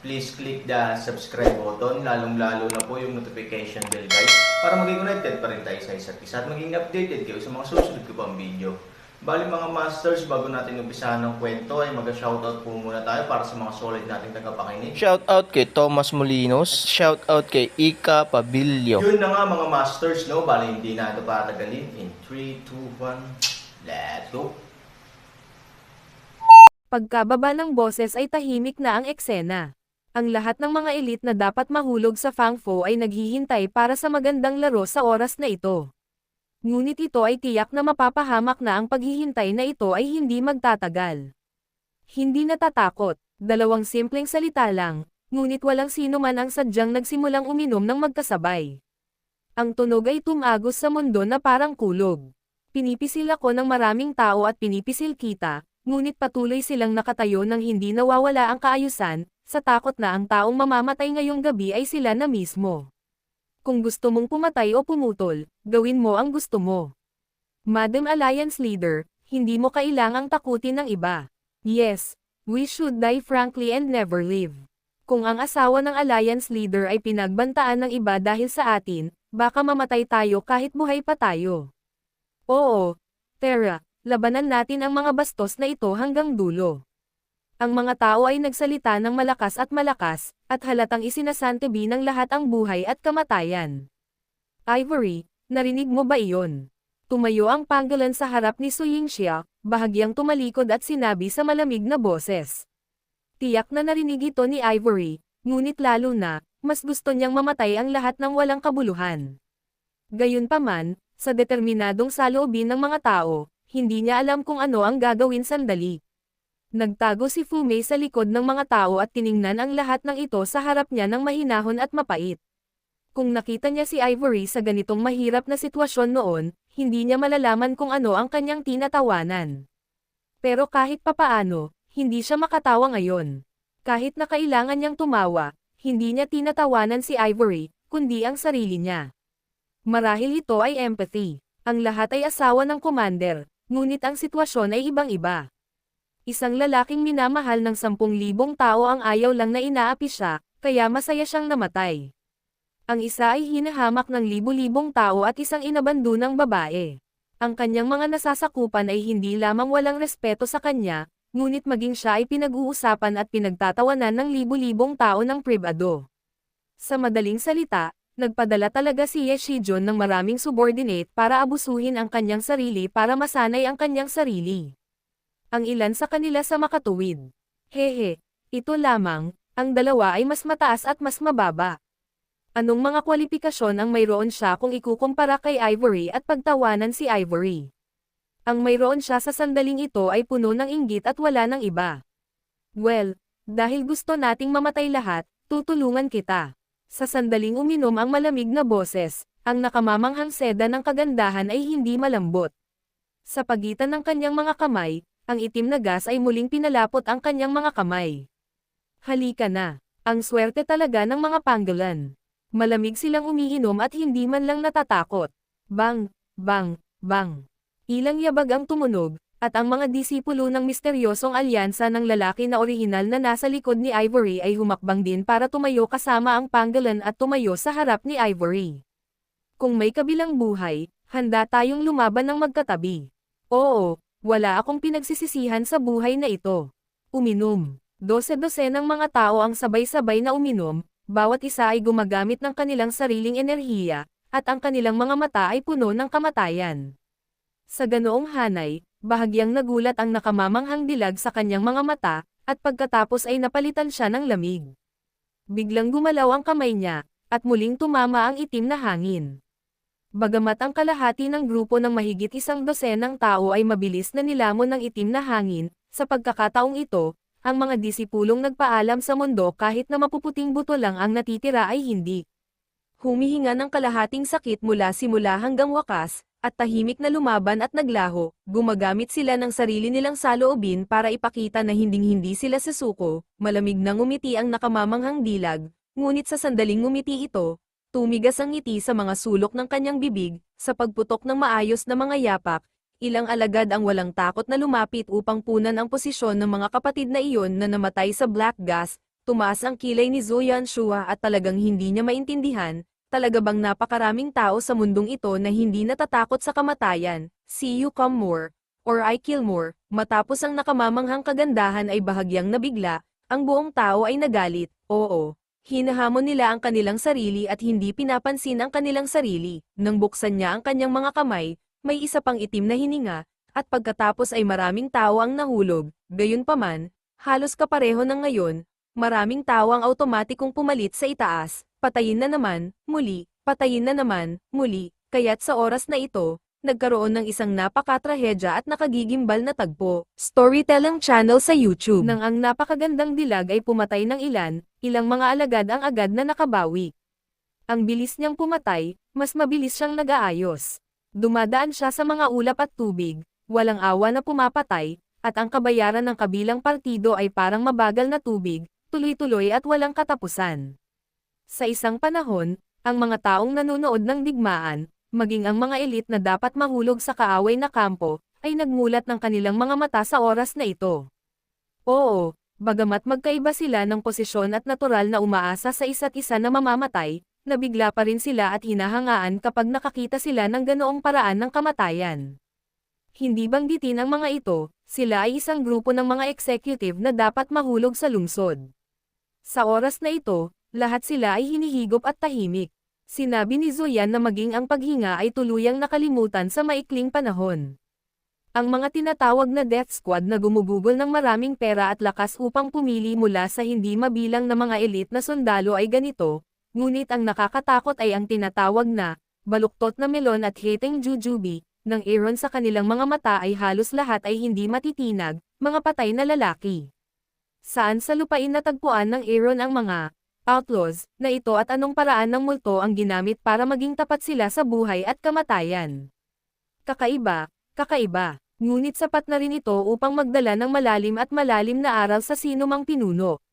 please click the subscribe button, lalong-lalo na po yung notification bell guys, para maging connected pa rin tayo sa isa't isa at maging updated kayo sa mga susunod ko pang video. Bali mga masters, bago natin umpisahan ng kwento ay mag-shoutout po muna tayo para sa mga solid nating tagapakinig. Shoutout kay Thomas Molinos, shoutout kay Ika Pabilio. Yun na nga mga masters, no? Bali hindi na ito patagalin. In 3, 2, 1, let's go! Pagkababa ng boses ay tahimik na ang eksena. Ang lahat ng mga elite na dapat mahulog sa Fang Fo ay naghihintay para sa magandang laro sa oras na ito. Ngunit ito ay tiyak na mapapahamak na ang paghihintay na ito ay hindi magtatagal. Hindi natatakot, dalawang simpleng salita lang, ngunit walang sino man ang sadyang nagsimulang uminom ng magkasabay. Ang tunog ay tumagos sa mundo na parang kulog. Pinipisil ako ng maraming tao at pinipisil kita, ngunit patuloy silang nakatayo nang hindi nawawala ang kaayusan, sa takot na ang taong mamamatay ngayong gabi ay sila na mismo. Kung gusto mong pumatay o pumutol, gawin mo ang gusto mo. Madam Alliance Leader, hindi mo kailangang takutin ng iba. Yes, we should die frankly and never live. Kung ang asawa ng Alliance Leader ay pinagbantaan ng iba dahil sa atin, baka mamatay tayo kahit buhay pa tayo. Oo, Terra, labanan natin ang mga bastos na ito hanggang dulo. Ang mga tao ay nagsalita ng malakas at malakas, at halatang isinasantabi ng lahat ang buhay at kamatayan. Ivory, narinig mo ba iyon? Tumayo ang panggalan sa harap ni Su Yingxia, bahagyang tumalikod at sinabi sa malamig na boses. Tiyak na narinig ito ni Ivory, ngunit lalo na, mas gusto niyang mamatay ang lahat ng walang kabuluhan. Gayunpaman, sa determinadong saloobin ng mga tao, hindi niya alam kung ano ang gagawin sandali. Nagtago si Fumei sa likod ng mga tao at tiningnan ang lahat ng ito sa harap niya ng mahinahon at mapait. Kung nakita niya si Ivory sa ganitong mahirap na sitwasyon noon, hindi niya malalaman kung ano ang kanyang tinatawanan. Pero kahit papaano, hindi siya makatawa ngayon. Kahit na kailangan niyang tumawa, hindi niya tinatawanan si Ivory, kundi ang sarili niya. Marahil ito ay empathy. Ang lahat ay asawa ng commander, ngunit ang sitwasyon ay ibang-iba. Isang lalaking minamahal ng 10,000 tao ang ayaw lang na inaapi siya, kaya masaya siyang namatay. Ang isa ay hinahamak ng libu-libong tao at isang inabandunang babae. Ang kanyang mga nasasakupan ay hindi lamang walang respeto sa kanya, ngunit maging siya ay pinag-uusapan at pinagtatawanan ng libu-libong tao ng pribado. Sa madaling salita, nagpadala talaga si Ye Shijon ng maraming subordinate para abusuhin ang kanyang sarili para masanay ang kanyang sarili. Ang ilan sa kanila sa makatuwid. Hehe, ito lamang, ang dalawa ay mas mataas at mas mababa. Anong mga kwalifikasyon ang mayroon siya kung ikukumpara kay Ivory at pagtawanan si Ivory? Ang mayroon siya sa sandaling ito ay puno ng inggit at wala ng iba. Well, dahil gusto nating mamatay lahat, tutulungan kita. Sa sandaling uminom ang malamig na boses, ang nakamamanghang seda ng kagandahan ay hindi malambot. Sa pagitan ng kanyang mga kamay, ang itim na gas ay muling pinalapot ang kanyang mga kamay. Halika na, ang swerte talaga ng mga panggalan. Malamig silang umiinom at hindi man lang natatakot. Bang, bang, bang. Ilang yabag ang tumunog, at ang mga disipulo ng misteryosong alyansa ng lalaki na orihinal na nasa likod ni Ivory ay humakbang din para tumayo kasama ang panggalan at tumayo sa harap ni Ivory. Kung may kabilang buhay, handa tayong lumaban ng magkatabi. Oo, wala akong pinagsisisihan sa buhay na ito. Uminom. Dose-dose ng mga tao ang sabay-sabay na uminom, bawat isa ay gumagamit ng kanilang sariling enerhiya, at ang kanilang mga mata ay puno ng kamatayan. Sa ganoong hanay, bahagyang nagulat ang nakamamanghang dilag sa kanyang mga mata, at pagkatapos ay napalitan siya ng lamig. Biglang gumalaw ang kamay niya, at muling tumama ang itim na hangin. Bagamat ang kalahati ng grupo ng mahigit isang dosenang tao ay mabilis na nilamon ng itim na hangin, sa pagkakataong ito, ang mga disipulong nagpaalam sa mundo kahit na mapuputing buto lang ang natitira ay hindi. humihinga ng kalahating sakit mula simula hanggang wakas, at tahimik na lumaban at naglaho, gumagamit sila ng sarili nilang saloobin para ipakita na hinding-hindi sila sasuko, malamig na ngumiti ang nakamamanghang dilag, ngunit sa sandaling ngumiti ito, tumigas ang ngiti sa mga sulok ng kanyang bibig, sa pagputok ng maayos na mga yapak, ilang alagad ang walang takot na lumapit upang punan ang posisyon ng mga kapatid na iyon na namatay sa black gas, tumaas ang kilay ni Zoyan Shua at talagang hindi niya maintindihan, talaga bang napakaraming tao sa mundong ito na hindi natatakot sa kamatayan, see you come more, or I kill more, matapos ang nakamamanghang kagandahan ay bahagyang nabigla, ang buong tao ay nagalit, oo. Hinahamon nila ang kanilang sarili at hindi pinapansin ang kanilang sarili, nang buksan niya ang kanyang mga kamay, may isa pang itim na hininga, at pagkatapos ay maraming tao ang nahulog, gayunpaman, halos kapareho ng ngayon, maraming tao ang automatikong pumalit sa itaas, patayin na naman, muli, patayin na naman, muli, kaya't sa oras na ito, nagkaroon ng isang napakatrahedya at nakagigimbal na tagpo. Storytelling channel sa YouTube. Nang ang napakagandang dilag ay pumatay ng ilan, ilang mga alagad ang agad na nakabawi. Ang bilis niyang pumatay, mas mabilis siyang nag-aayos. Dumadaan siya sa mga ulap at tubig, walang awa na pumapatay, at ang kabayaran ng kabilang partido ay parang mabagal na tubig, tuloy-tuloy at walang katapusan. Sa isang panahon, ang mga taong nanonood ng digmaan, maging ang mga elit na dapat mahulog sa kaaway na kampo, ay nagmulat ng kanilang mga mata sa oras na ito. Oo, bagamat magkaiba sila ng posisyon at natural na umaasa sa isa't isa na mamamatay, nabigla pa rin sila at hinahangaan kapag nakakita sila ng ganoong paraan ng kamatayan. Hindi banggitin ang mga ito, sila ay isang grupo ng mga executive na dapat mahulog sa lungsod. Sa oras na ito, lahat sila ay hinihigop at tahimik. Sinabi ni Zoyan na maging ang paghinga ay tuluyang nakalimutan sa maikling panahon. Ang mga tinatawag na death squad na gumugugol ng maraming pera at lakas upang pumili mula sa hindi mabilang na mga elite na sundalo ay ganito, ngunit ang nakakatakot ay ang tinatawag na, baluktot na melon at hating jujubi, ng Aaron sa kanilang mga mata ay halos lahat ay hindi matitinag, mga patay na lalaki. Saan sa lupain natagpuan ng Aaron ang mga outlaws, na ito at anong paraan ng multo ang ginamit para maging tapat sila sa buhay at kamatayan. Kakaiba, kakaiba, ngunit sapat na rin ito upang magdala ng malalim at malalim na aral sa sino mang pinuno.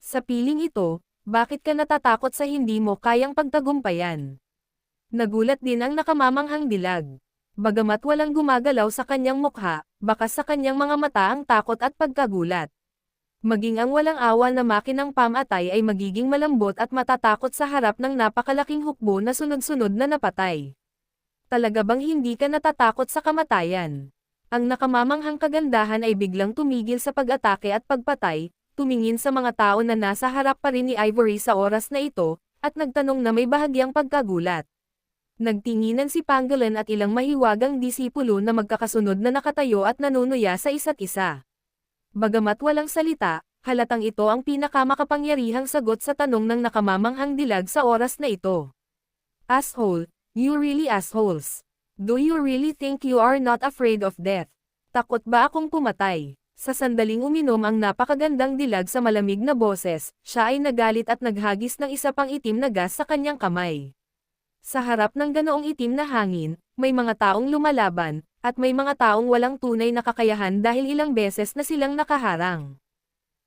Sa piling ito, bakit ka natatakot sa hindi mo kayang pagtagumpayan? Nagulat din ang nakamamanghang dilag. Bagamat walang gumagalaw sa kanyang mukha, baka sa kanyang mga mata ang takot at pagkagulat. Maging ang walang awa na makinang pamatay ay magiging malambot at matatakot sa harap ng napakalaking hukbo na sunod-sunod na napatay. Talaga bang hindi ka natatakot sa kamatayan? Ang nakamamanghang kagandahan ay biglang tumigil sa pag-atake at pagpatay, tumingin sa mga tao na nasa harap pa rin ni Ivory sa oras na ito, at nagtanong na may bahagyang pagkagulat. Nagtinginan si Pangolin at ilang mahiwagang disipulo na magkakasunod na nakatayo at nanunuya sa isa't isa. Bagamat walang salita, halatang ito ang pinakamakapangyarihang sagot sa tanong ng nakamamanghang dilag sa oras na ito. Asshole, you really assholes. Do you really think you are not afraid of death? Takot ba akong pumatay? Sa sandaling uminom ang napakagandang dilag sa malamig na boses, siya ay nagalit at naghagis ng isa pang itim na gas sa kanyang kamay. Sa harap ng ganoong itim na hangin, may mga taong lumalaban, at may mga taong walang tunay na kakayahan dahil ilang beses na silang nakaharang.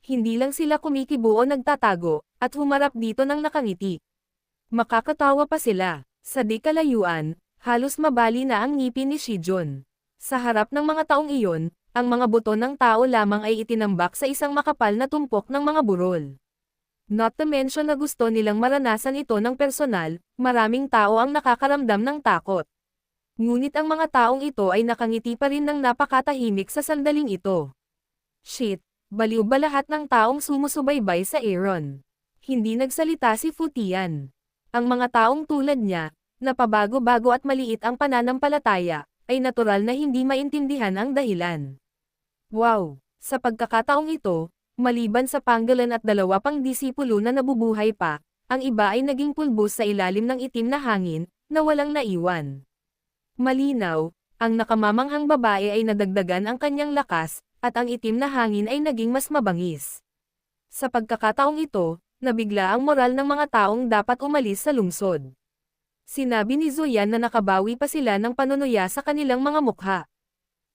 Hindi lang sila kumikibo o nagtatago, at humarap dito ng nakangiti. Makakatawa pa sila. Sa di kalayuan, halos mabali na ang ngipin ni Shijun. Sa harap ng mga taong iyon, ang mga buto ng tao lamang ay itinambak sa isang makapal na tumpok ng mga burol. Not to mention na gusto nilang maranasan ito ng personal, maraming tao ang nakakaramdam ng takot. Ngunit ang mga taong ito ay nakangiti pa rin ng napakatahimik sa sandaling ito. Shit, baliw ba lahat ng taong sumusubaybay sa Aaron? Hindi nagsalita si Futian. Ang mga taong tulad niya, na pabago-bago at maliit ang pananampalataya, ay natural na hindi maintindihan ang dahilan. Wow! Sa pagkakataong ito, maliban sa panggalan at dalawa pang disipulo na nabubuhay pa, ang iba ay naging pulbos sa ilalim ng itim na hangin, na walang naiwan. Malinaw, ang nakamamanghang babae ay nadagdagan ang kanyang lakas, at ang itim na hangin ay naging mas mabangis. Sa pagkakataong ito, nabigla ang moral ng mga taong dapat umalis sa lungsod. Sinabi ni Zoyan na nakabawi pa sila ng panunuya sa kanilang mga mukha.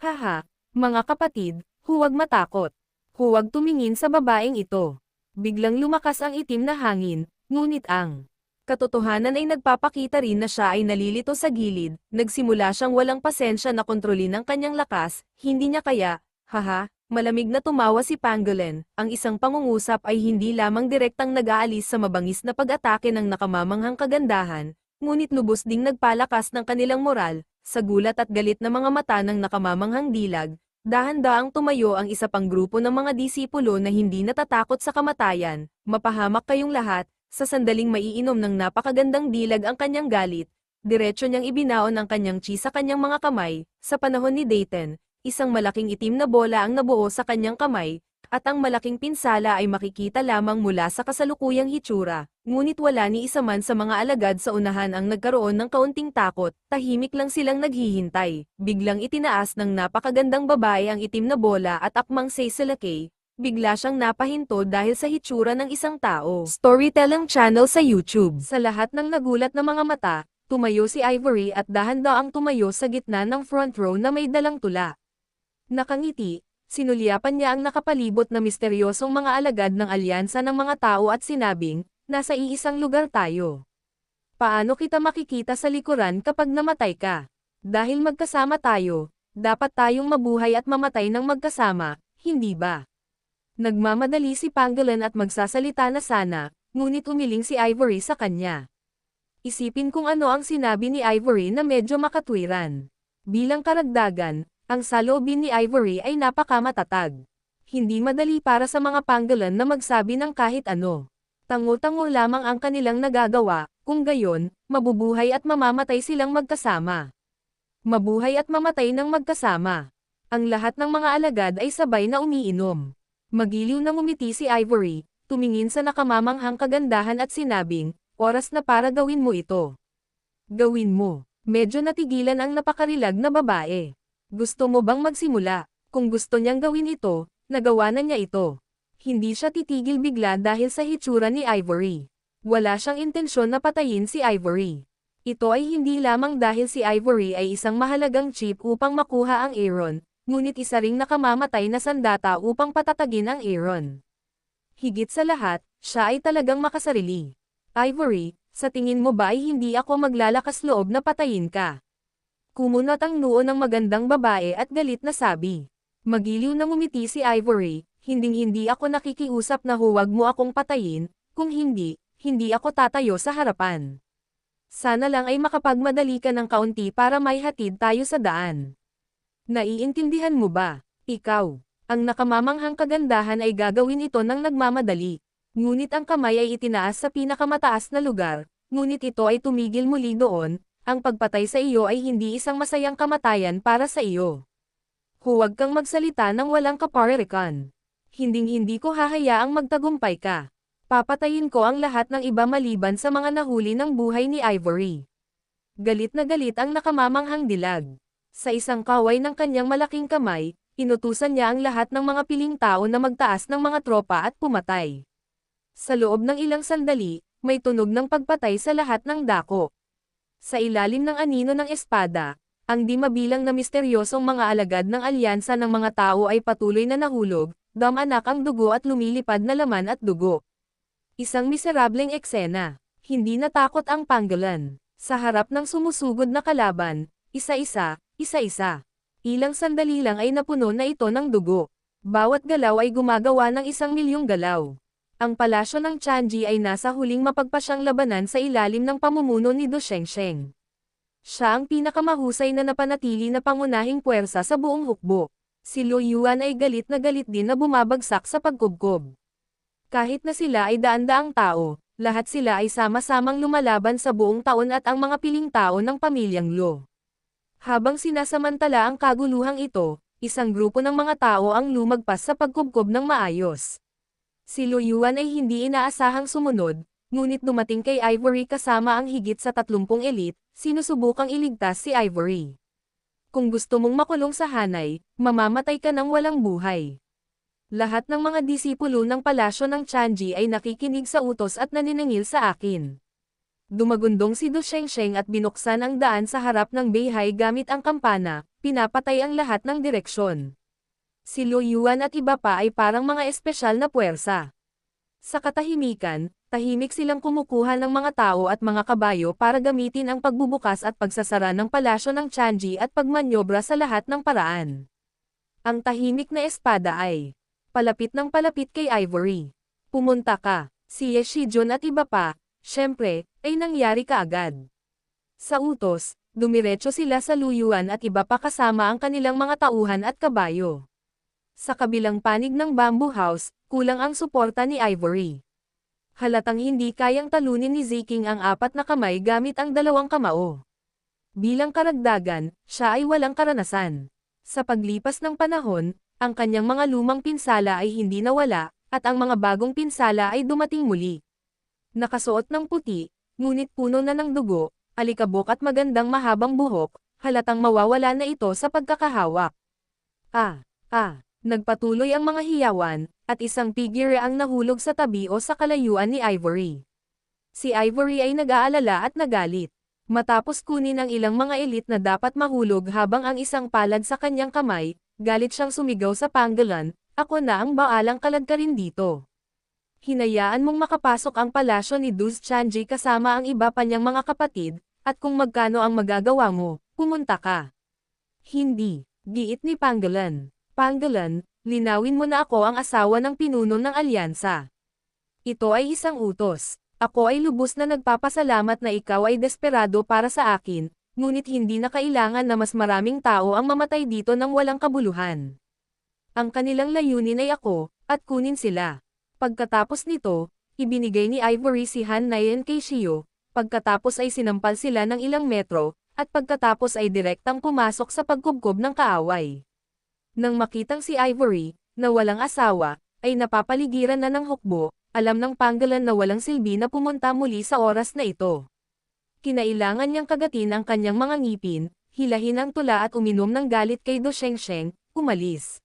Haha, mga kapatid, huwag matakot. Huwag tumingin sa babaeng ito. Biglang lumakas ang itim na hangin, ngunit ang katotohanan ay nagpapakita rin na siya ay nalilito sa gilid, nagsimula siyang walang pasensya na kontrolin ang kanyang lakas, hindi niya kaya, haha, malamig na tumawa si Pangolin, ang isang pangungusap ay hindi lamang direktang nag-aalis sa mabangis na pag-atake ng nakamamanghang kagandahan, ngunit lubos ding nagpalakas ng kanilang moral, sa gulat at galit na mga mata ng nakamamanghang dilag, dahan-daang tumayo ang isa pang grupo ng mga disipulo na hindi natatakot sa kamatayan, mapahamak kayong lahat, sa sandaling maiinom ng napakagandang dilag ang kanyang galit, diretso niyang ibinaon ang kanyang chi sa kanyang mga kamay, sa panahon ni Dayton, isang malaking itim na bola ang nabuo sa kanyang kamay, at ang malaking pinsala ay makikita lamang mula sa kasalukuyang hitsura, ngunit wala ni isa man sa mga alagad sa unahan ang nagkaroon ng kaunting takot, tahimik lang silang naghihintay, biglang itinaas ng napakagandang babae ang itim na bola at akmang say bigla siyang napahinto dahil sa hitsura ng isang tao. Storytelling channel sa YouTube. Sa lahat ng nagulat na mga mata, tumayo si Ivory at dahan-daang tumayo sa gitna ng front row na may dalang tula. Nakangiti, sinulyapan niya ang nakapalibot na misteryosong mga alagad ng alyansa ng mga tao at sinabing, nasa iisang lugar tayo. Paano kita makikita sa likuran kapag namatay ka? Dahil magkasama tayo, dapat tayong mabuhay at mamatay ng magkasama, hindi ba? Nagmamadali si Pangolin at magsasalita na sana, ngunit umiling si Ivory sa kanya. Isipin kung ano ang sinabi ni Ivory na medyo makatwiran. Bilang karagdagan, ang salobin ni Ivory ay napakamatatag. Hindi madali para sa mga panggalan na magsabi ng kahit ano. Tango-tango lamang ang kanilang nagagawa, kung gayon, mabubuhay at mamamatay silang magkasama. Mabuhay at mamatay ng magkasama. Ang lahat ng mga alagad ay sabay na umiinom. Magiliw na ngumiti si Ivory, tumingin sa nakamamanghang kagandahan at sinabing, oras na para gawin mo ito. Gawin mo. Medyo natigilan ang napakarilag na babae. Gusto mo bang magsimula? Kung gusto niyang gawin ito, nagawa na niya ito. Hindi siya titigil bigla dahil sa hitsura ni Ivory. Wala siyang intensyon na patayin si Ivory. Ito ay hindi lamang dahil si Ivory ay isang mahalagang chip upang makuha ang Aaron, ngunit isa ring nakamamatay na sandata upang patatagin ang Aaron. Higit sa lahat, siya ay talagang makasarili. Ivory, sa tingin mo ba ay hindi ako maglalakas loob na patayin ka? Kumunat ang noo ng magandang babae at galit na sabi. Magiliw na ngumiti si Ivory, hinding-hindi ako nakikiusap na huwag mo akong patayin, kung hindi, hindi ako tatayo sa harapan. Sana lang ay makapagmadali ka ng kaunti para may hatid tayo sa daan. Naiintindihan mo ba? Ikaw, ang nakamamanghang kagandahan ay gagawin ito ng nagmamadali. Ngunit ang kamay ay itinaas sa pinakamataas na lugar, ngunit ito ay tumigil muli doon, ang pagpatay sa iyo ay hindi isang masayang kamatayan para sa iyo. Huwag kang magsalita ng walang kaparirikan. Hinding-hindi ko hahayaang magtagumpay ka. Papatayin ko ang lahat ng iba maliban sa mga nahuli ng buhay ni Ivory. Galit na galit ang nakamamanghang dilag. Sa isang kaway ng kanyang malaking kamay, inutusan niya ang lahat ng mga piling tao na magtaas ng mga tropa at pumatay. Sa loob ng ilang sandali, may tunog ng pagpatay sa lahat ng dako. Sa ilalim ng anino ng espada, ang di mabilang na misteryosong mga alagad ng alyansa ng mga tao ay patuloy na nahulog, damanak ang dugo at lumilipad na laman at dugo. Isang miserableng eksena. Hindi natakot ang panggalan. Sa harap ng sumusugod na kalaban, isa-isa, isa-isa. Ilang sandali lang ay napuno na ito ng dugo. Bawat galaw ay gumagawa ng isang milyong galaw. Ang palasyo ng Chanji ay nasa huling mapagpasyang labanan sa ilalim ng pamumuno ni Do Shengsheng. Siya ang pinakamahusay na napanatili na pangunahing puwersa sa buong hukbo. Si Lo Yuan ay galit na galit din na bumabagsak sa pagkubkob. Kahit na sila ay daan-daang tao, lahat sila ay sama-samang lumalaban sa buong taon at ang mga piling tao ng pamilyang Lo. Habang sinasamantala ang kaguluhang ito, isang grupo ng mga tao ang lumagpas sa pagkubkob ng maayos. Si Lo Yuan ay hindi inaasahang sumunod, ngunit dumating kay Ivory kasama ang higit sa 30 elite, sinusubukang iligtas si Ivory. Kung gusto mong makulong sa hanay, mamamatay ka ng walang buhay. Lahat ng mga disipulo ng palasyo ng Chanji ay nakikinig sa utos at naniningil sa akin. Dumagundong si Du Shengsheng at binuksan ang daan sa harap ng Beihai gamit ang kampana, pinapatay ang lahat ng direksyon. Si Lu Yuan at iba pa ay parang mga espesyal na puwersa. Sa katahimikan, tahimik silang kumukuha ng mga tao at mga kabayo para gamitin ang pagbubukas at pagsasara ng palasyo ng Chanji at pagmanyobra sa lahat ng paraan. Ang tahimik na espada ay palapit ng palapit kay Ivory. Pumunta ka, si Yeshijun at iba pa, syempre, ay nangyari kaagad. Sa utos, dumiretso sila sa luyuan at iba pa kasama ang kanilang mga tauhan at kabayo. Sa kabilang panig ng bamboo house, kulang ang suporta ni Ivory. Halatang hindi kayang talunin ni Ziking ang apat na kamay gamit ang dalawang kamao. Bilang karagdagan, siya ay walang karanasan. Sa paglipas ng panahon, ang kanyang mga lumang pinsala ay hindi nawala, at ang mga bagong pinsala ay dumating muli. Nakasuot ng puti, ngunit puno na ng dugo, alikabok at magandang mahabang buhok, halatang mawawala na ito sa pagkakahawak. Ah, ah, nagpatuloy ang mga hiyawan, at isang figure ang nahulog sa tabi o sa kalayuan ni Ivory. Si Ivory ay nag-aalala at nagalit. Matapos kunin ang ilang mga elit na dapat mahulog habang ang isang palad sa kanyang kamay, galit siyang sumigaw sa panggalan, ako na ang baalang kaladkarin dito. Hinayaan mong makapasok ang palasyo ni Duz Chanji kasama ang iba pa niyang mga kapatid, at kung magkano ang magagawa mo, pumunta ka. Hindi, giit ni Panggalan. Panggalan, linawin mo na ako ang asawa ng pinuno ng alyansa. Ito ay isang utos. Ako ay lubos na nagpapasalamat na ikaw ay desperado para sa akin, ngunit hindi na kailangan na mas maraming tao ang mamatay dito ng walang kabuluhan. Ang kanilang layunin ay ako, at kunin sila. Pagkatapos nito, ibinigay ni Ivory si Han Nayan kay Shio, pagkatapos ay sinampal sila ng ilang metro, at pagkatapos ay direktang pumasok sa pagkubkob ng kaaway. Nang makitang si Ivory, na walang asawa, ay napapaligiran na ng hukbo, alam ng panggalan na walang silbi na pumunta muli sa oras na ito. Kinailangan niyang kagatin ang kanyang mga ngipin, hilahin ang tula at uminom ng galit kay Do Shengsheng, umalis.